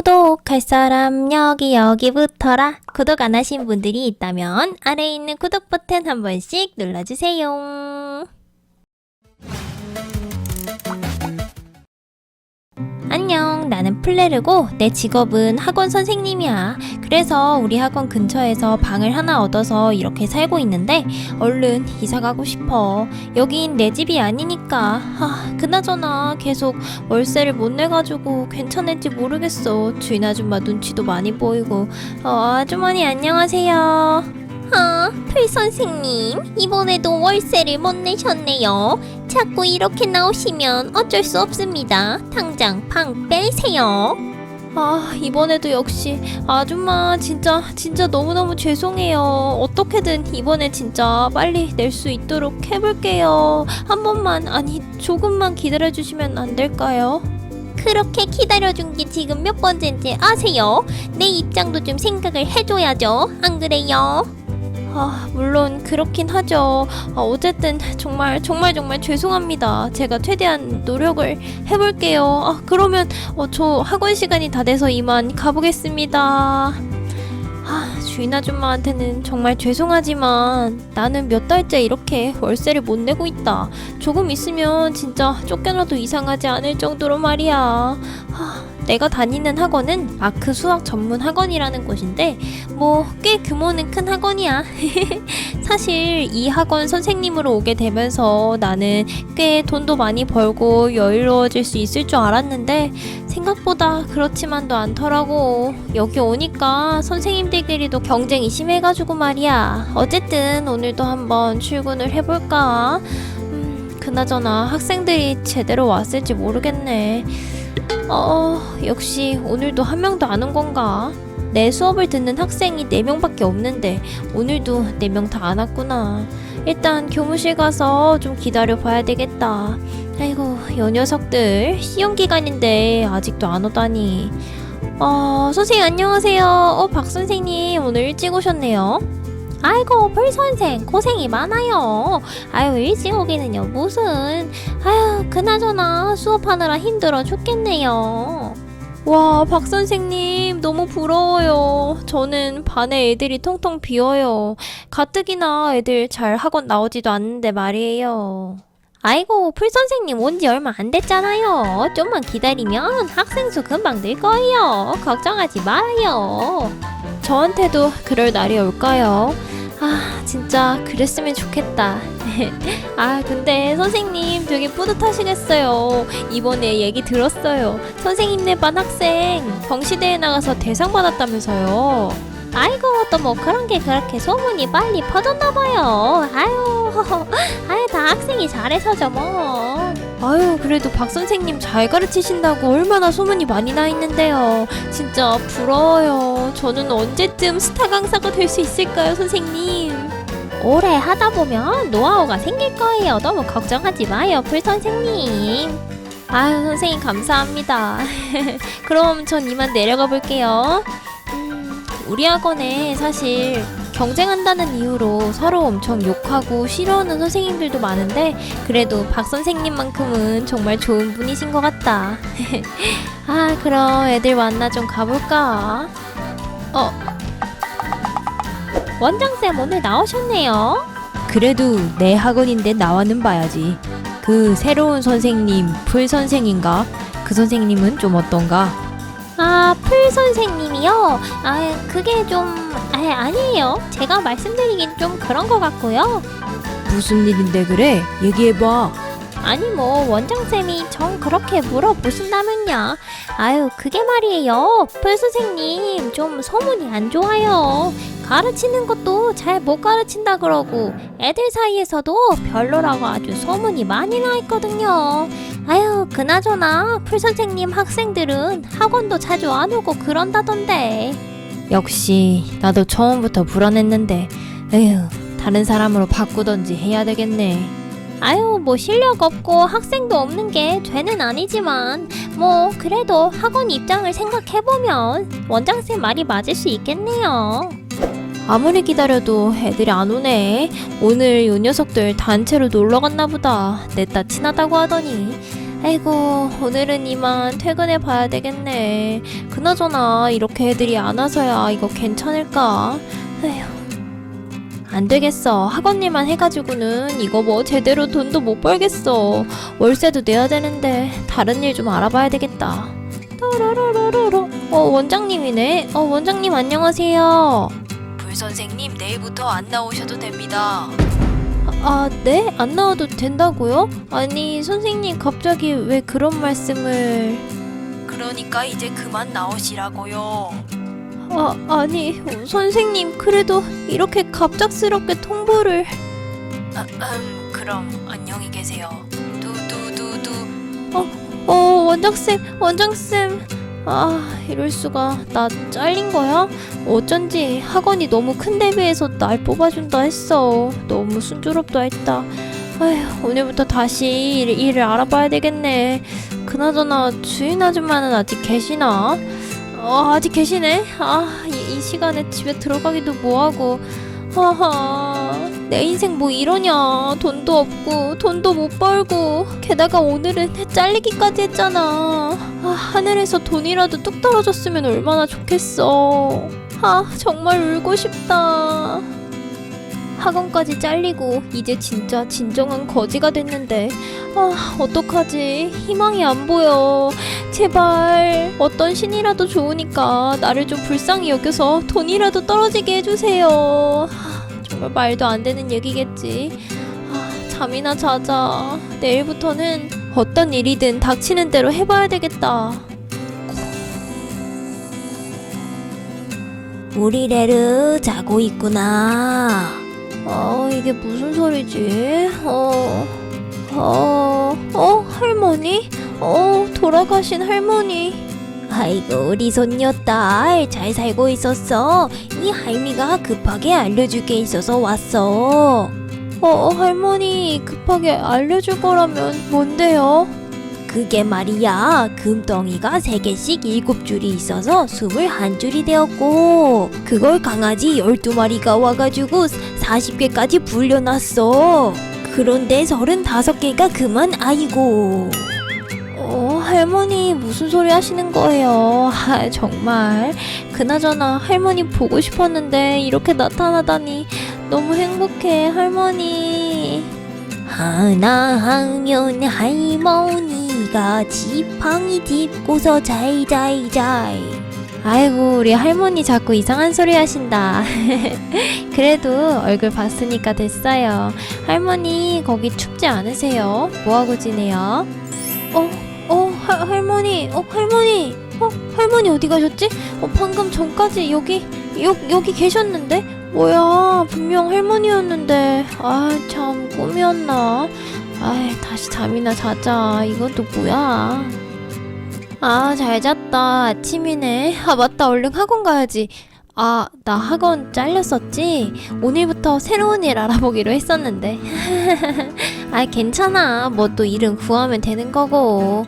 구독할 사람 여기 여기부터라 구독 안 하신 분들이 있다면 아래에 있는 구독 버튼 한 번씩 눌러주세요 안녕 나는 플레르고 내 직업은 학원 선생님이야 그래서 우리 학원 근처에서 방을 하나 얻어서 이렇게 살고 있는데 얼른 이사 가고 싶어 여긴 내 집이 아니니까 아 그나저나 계속 월세를 못 내가지고 괜찮을지 모르겠어. 주인 아줌마 눈치도 많이 보이고. 어, 아주머니 안녕하세요. 아, 풀 선생님 이번에도 월세를 못 내셨네요. 자꾸 이렇게 나오시면 어쩔 수 없습니다. 당장 방 빼세요. 아, 이번에도 역시 아줌마 진짜 진짜 너무너무 죄송해요. 어떻게든 이번에 진짜 빨리 낼 수 있도록 해볼게요. 한 번만 아니 조금만 기다려 주시면 안 될까요? 그렇게 기다려준 게 지금 몇 번째인지 아세요? 내 입장도 좀 생각을 해줘야죠. 안 그래요? 아, 물론 그렇긴 하죠. 아, 어쨌든 정말 정말 정말 죄송합니다. 제가 최대한 노력을 해볼게요. 아, 그러면 어, 저 학원 시간이 다 돼서 이만 가보겠습니다. 아, 주인 아줌마한테는 정말 죄송하지만 나는 몇 달째 이렇게 월세를 못 내고 있다. 조금 있으면 진짜 쫓겨나도 이상하지 않을 정도로 말이야. 하, 내가 다니는 학원은 마크 수학 전문 학원이라는 곳인데 뭐 꽤 규모는 큰 학원이야. 사실 이 학원 선생님으로 오게 되면서 나는 꽤 돈도 많이 벌고 여유로워질 수 있을 줄 알았는데 생각보다 그렇지만도 않더라고. 여기 오니까 선생님들끼리도 경쟁이 심해가지고 말이야. 어쨌든 오늘도 한번 출근을 해볼까? 음, 그나저나 학생들이 제대로 왔을지 모르겠네. 어, 역시 오늘도 한 명도 안 온 건가? 내 수업을 듣는 학생이 4명밖에 없는데 오늘도 4명 다 안 왔구나. 일단 교무실 가서 좀 기다려 봐야 되겠다. 아이고, 요 녀석들 시험 기간인데 아직도 안 오다니. 어, 선생님 안녕하세요. 어, 박 선생님 오늘 일찍 오셨네요. 아이고, 펄 선생 고생이 많아요. 아유, 일찍 오기는요 무슨? 아유, 그나저나 수업하느라 힘들어 죽겠네요. 와, 박 선생님 너무 부러워요. 저는 반에 애들이 통통 비어요. 가뜩이나 애들 잘 학원 나오지도 않는데 말이에요. 아이고, 풀 선생님 온 지 얼마 안 됐잖아요. 좀만 기다리면 학생 수 금방 늘 거예요. 걱정하지 말아요. 저한테도 그럴 날이 올까요? 아, 진짜 그랬으면 좋겠다. 아, 근데 선생님 되게 뿌듯하시겠어요. 이번에 얘기 들었어요. 선생님네 반 학생 경시대회 나가서 대상 받았다면서요. 아이고, 또 뭐 그런 게 그렇게 소문이 빨리 퍼졌나봐요. 아유, 아유, 다 학생이 잘해서죠, 뭐. 아유, 그래도 박 선생님 잘 가르치신다고 얼마나 소문이 많이 나 있는데요. 진짜 부러워요. 저는 언제쯤 스타 강사가 될 수 있을까요, 선생님? 오래 하다 보면 노하우가 생길 거예요. 너무 걱정하지 마요, 풀 선생님. 아유, 선생님 감사합니다. 그럼 전 이만 내려가 볼게요. 음, 우리 학원에 사실 경쟁한다는 이유로 서로 엄청 욕하고 싫어하는 선생님들도 많은데 그래도 박 선생님만큼은 정말 좋은 분이신 것 같다. 아, 그럼 애들 만나 좀 가볼까? 어, 원장쌤 오늘 나오셨네요. 그래도 내 학원인데 나와는 봐야지. 그 새로운 선생님, 풀 선생인가? 그 선생님은 좀 어떤가? 아, 풀 선생님이요? 아, 그게 좀, 아, 아니에요. 제가 말씀드리긴 좀 그런 것 같고요. 무슨 일인데 그래? 얘기해봐. 아니, 뭐, 원장쌤이 정 그렇게 물어보신다면요. 아유, 그게 말이에요. 풀 선생님, 좀 소문이 안 좋아요. 가르치는 것도 잘 못 가르친다 그러고, 애들 사이에서도 별로라고 아주 소문이 많이 나 있거든요. 아유, 그나저나, 풀 선생님 학생들은 학원도 자주 안 오고 그런다던데. 역시 나도 처음부터 불안했는데 에휴 다른 사람으로 바꾸던지 해야 되겠네. 아유, 뭐 실력 없고 학생도 없는 게 죄는 아니지만, 뭐, 그래도 학원 입장을 생각해보면 원장쌤 말이 맞을 수 있겠네요. 아무리 기다려도 애들이 안 오네. 오늘 요 녀석들 단체로 놀러 갔나 보다. 냈다 친하다고 하더니. 아이고 오늘은 이만 퇴근해 봐야 되겠네. 그나저나 이렇게 애들이 안 와서야 이거 괜찮을까? 에휴. 안 되겠어. 학원 일만 해가지고는 이거 뭐 제대로 돈도 못 벌겠어. 월세도 내야 되는데 다른 일 좀 알아봐야 되겠다. 따라라라라라. 어 원장님이네. 어 원장님 안녕하세요. 불 선생님 내일부터 안 나오셔도 됩니다. 아, 네? 안 나와도 된다고요? 아니, 선생님 갑자기 왜 그런 말씀을... 그러니까 이제 그만 나오시라고요. 아, 아니, 선생님 그래도 이렇게 갑작스럽게 통보를... 아, 음, 그럼 안녕히 계세요. 두두두두. 어, 원장쌤, 원장쌤... 아, 이럴 수가. 나 잘린 거야? 어쩐지 학원이 너무 큰데 비해서 날 뽑아준다 했어. 너무 순조롭다 했다. 아휴, 오늘부터 다시 일, 일을 알아봐야 되겠네. 그나저나 주인 아줌마는 아직 계시나? 어, 아직 계시네? 아, 이, 이 시간에 집에 들어가기도 뭐하고. 하하, 내 인생 뭐 이러냐. 돈도 없고, 돈도 못 벌고. 게다가 오늘은 잘리기까지 했잖아. 아, 하늘에서 돈이라도 뚝 떨어졌으면 얼마나 좋겠어. 아, 정말 울고 싶다. 학원까지 잘리고 이제 진짜 진정한 거지가 됐는데 아 어떡하지 희망이 안 보여 제발 어떤 신이라도 좋으니까 나를 좀 불쌍히 여겨서 돈이라도 떨어지게 해주세요 말 말도 안 되는 얘기겠지 아 잠이나 자자 내일부터는 어떤 일이든 닥치는 대로 해봐야 되겠다 우리 레르 자고 있구나 어, 이게 무슨 소리지? 어, 어, 어, 할머니? 어, 돌아가신 할머니. 아이고, 우리 손녀 딸 잘 살고 있었어. 이 할미가 급하게 알려줄 게 있어서 왔어. 어, 할머니, 급하게 알려줄 거라면 뭔데요? 그게 말이야 금덩이가 세개씩 일곱 줄이 있어서 스물한 줄이 되었고 그걸 강아지 열두 마리가 와가지고 40개까지 불려놨어 그런데 서른다섯 개가 그만 아이고 어 할머니 무슨 소리 하시는 거예요 아 정말 그나저나 할머니 보고 싶었는데 이렇게 나타나다니 너무 행복해 할머니 하나 하면 할머니가 지팡이 짚고서 잘잘잘 아이고 우리 할머니 자꾸 이상한 소리 하신다 그래도 얼굴 봤으니까 됐어요 할머니 거기 춥지 않으세요? 뭐하고 지내요? 어? 어? 하, 할머니 어 할머니 어? 할머니 어디 가셨지? 어 방금 전까지 여기 여, 여기 계셨는데? 뭐야 분명 할머니였는데 아 참 꿈이었나 아이 다시 잠이나 자자 또 뭐야 아 잘 잤다 아침이네 아 맞다 얼른 학원 가야지 아 나 학원 잘렸었지 오늘부터 새로운 일 알아보기로 했었는데 아 괜찮아 뭐 또 일은 구하면 되는 거고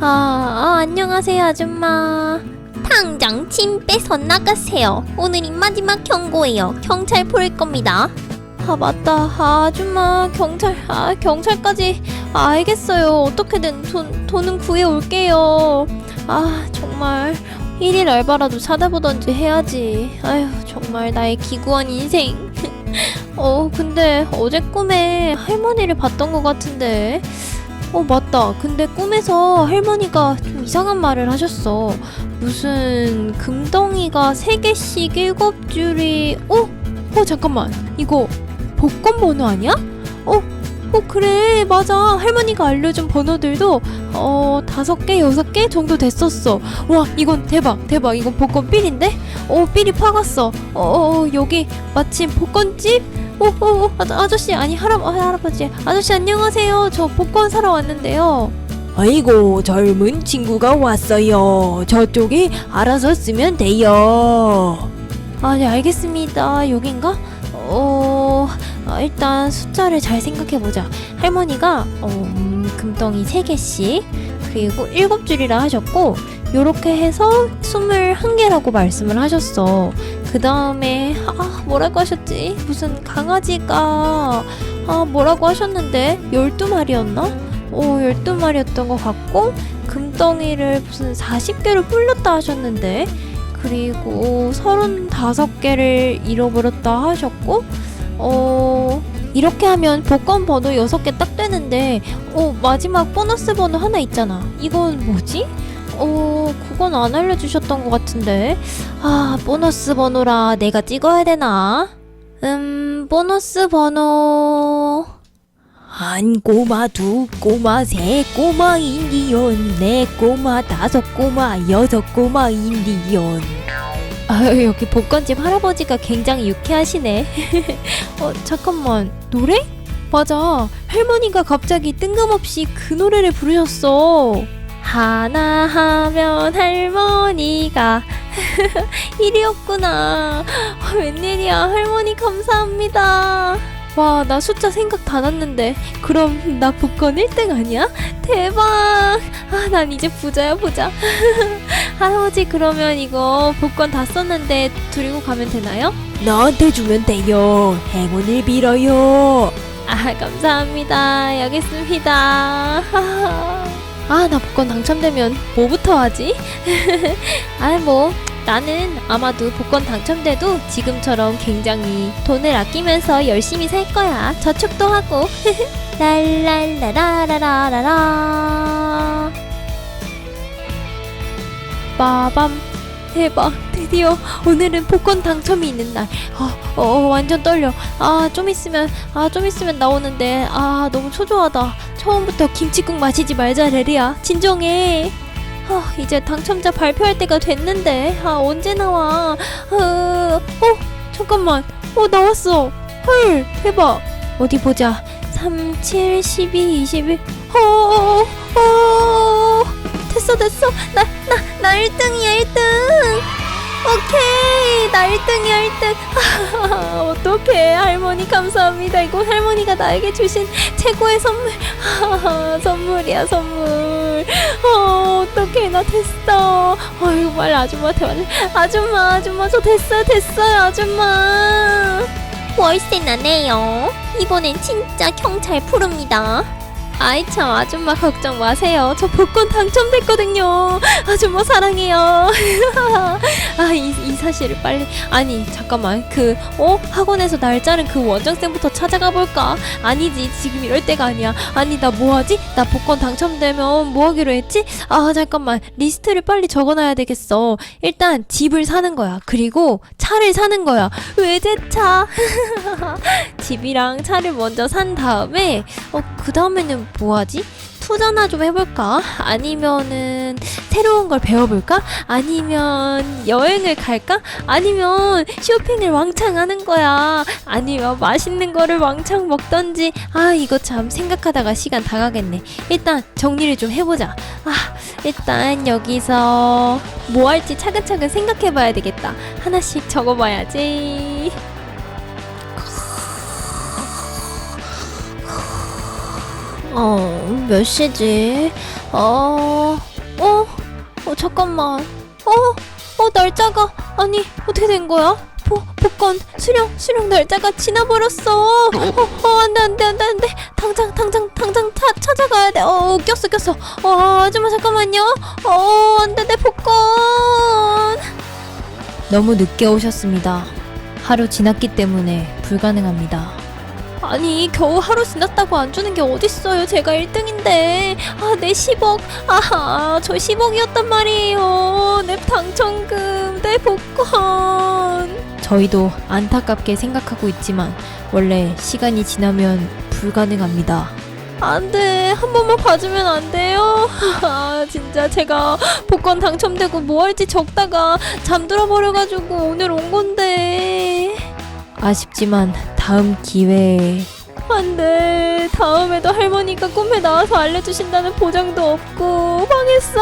아, 아 안녕하세요 아줌마 당장 짐 빼서 나가세요. 오늘이 마지막 경고예요. 경찰 부를 겁니다. 아 맞다. 아, 아줌마 경찰 아 경찰까지 아, 알겠어요. 어떻게든 돈 돈은 구해 올게요. 아 정말 일일 알바라도 찾아보던지 해야지. 아휴 정말 나의 기구한 인생. 어 근데 어제 꿈에 할머니를 봤던 것 같은데. 어 맞다. 근데 꿈에서 할머니가 좀 이상한 말을 하셨어. 무슨 금덩이가 세 개씩 일곱 줄이 어? 어 잠깐만 이거 복권 번호 아니야? 어? 어 그래 맞아 할머니가 알려준 번호들도 어 다섯 개 여섯 개 정도 됐었어 와 이건 대박 대박 이건 복권 삘인데 어 삘이 파갔어 어, 어 여기 마침 복권집 어, 어, 어, 아, 아저씨, 아니, 할아, 아, 할아버지. 아저씨, 안녕하세요. 저 복권 사러 왔는데요. 아이고 젊은 친구가 왔어요. 저쪽이 알아서 쓰면 돼요. 아, 네, 알겠습니다. 여긴가? 어, 아, 일단 숫자를 잘 생각해보자. 할머니가, 어, 음, 금덩이 3개씩, 그리고 7줄이라 하셨고, 요렇게 해서 21개라고 말씀을 하셨어. 그 다음에, 아, 뭐라고 하셨지? 무슨 강아지가, 아, 뭐라고 하셨는데? 12마리였나? 오 12마리였던 것 같고 금덩이를 무슨 40개를 불렸다 하셨는데 그리고 35개를 잃어버렸다 하셨고 어 이렇게 하면 복권 번호 6개 딱 되는데 어 마지막 보너스 번호 하나 있잖아 이건 뭐지? 어 그건 안 알려주셨던 것 같은데 아 보너스 번호라 내가 찍어야 되나? 음 보너스 번호 한 꼬마, 두 꼬마, 세 꼬마 인디언, 네 꼬마, 다섯 꼬마, 여섯 꼬마 인디언. 아유 여기 복권집 할아버지가 굉장히 유쾌하시네. 어 잠깐만 노래? 맞아 할머니가 갑자기 뜬금없이 그 노래를 부르셨어. 하나 하면 할머니가 일이었구나. 아, 웬일이야 할머니 감사합니다. 와 나 숫자 생각 다 났는데 그럼 나 복권 1등 아니야? 대박! 아 난 이제 부자야 부자. 할아버지 그러면 이거 복권 다 썼는데 드리고 가면 되나요? 나한테 주면 돼요. 행운을 빌어요. 아 감사합니다 여기 있습니다 아 나 복권 당첨되면 뭐부터 하지? 아 뭐 나는 아마도 복권 당첨돼도 지금처럼 굉장히 돈을 아끼면서 열심히 살 거야. 저축도 하고. 랄랄라라라라라라. 빠밤. 대박. 드디어 오늘은 복권 당첨이 있는 날. 어, 어, 어, 완전 떨려. 아 좀 있으면 아 좀 있으면 나오는데. 아 너무 초조하다. 처음부터 김치국 마시지 말자 레리야. 진정해 아 이제 당첨자 발표할 때가 됐는데. 아 언제 나와? 어, 어 잠깐만. 어 나왔어. 헐 대박. 어디 보자. 3, 7, 12, 21 어, 어, 어, 됐어 됐어. 나 나 나 1등이야 1등. 오케이. 나 1등이야 1등. 어떡해. 할머니 감사합니다. 이거 할머니가 나에게 주신 최고의 선물. 선물이야 선물 어 어떡해. 나 됐어. 아이고 빨리 아줌마한테 말해 아줌마 아줌마 저 됐어요 됐어요 아줌마. 월세 나네요. 이번엔 진짜 경찰 부릅니다 아이 참 아줌마 걱정 마세요 저 복권 당첨됐거든요 아줌마 사랑해요 아, 이, 이 사실을 빨리. 아니, 잠깐만. 그, 어? 학원에서 날짜는 그 원장쌤부터 찾아가 볼까? 아니지. 지금 이럴 때가 아니야. 아니, 나 뭐하지? 나 복권 당첨되면 뭐 하기로 했지? 아, 잠깐만. 리스트를 빨리 적어놔야 되겠어. 일단, 집을 사는 거야. 그리고 차를 사는 거야. 외제차. 집이랑 차를 먼저 산 다음에, 어, 그 다음에는 뭐하지? 투자나 좀 해볼까? 아니면은 새로운 걸 배워볼까? 아니면 여행을 갈까? 아니면 쇼핑을 왕창 하는 거야? 아니면 맛있는 거를 왕창 먹던지 아 이거 참 생각하다가 시간 다 가겠네 일단 정리를 좀 해보자 아 일단 여기서 뭐 할지 차근차근 생각해봐야 되겠다 하나씩 적어봐야지 어, 몇 시지? 어, 어, 어, 잠깐만. 어, 어, 날짜가, 아니, 어떻게 된 거야? 보, 복권, 수령, 수령 날짜가 지나버렸어. 어, 어, 안 돼, 안 돼, 안 돼, 안 돼. 당장, 당장, 당장 차, 찾아가야 돼. 어, 꼈어, 꼈어. 어, 아줌마, 잠깐만요. 어, 안 돼, 내 복권. 너무 늦게 오셨습니다. 하루 지났기 때문에 불가능합니다. 아니 겨우 하루 지났다고 안 주는 게 어딨어요. 제가 1등인데. 아 내 10억. 아하 저 10억이었단 말이에요. 내 당첨금 내 복권. 저희도 안타깝게 생각하고 있지만 원래 시간이 지나면 불가능합니다. 안돼. 한 번만 봐주면 안 돼요? 아 진짜 제가 복권 당첨되고 뭐 할지 적다가 잠들어 버려가지고 오늘 온 건데. 아쉽지만 다음 기회에. 안돼. 다음에도 할머니가 꿈에 나와서 알려주신다는 보장도 없고 망했어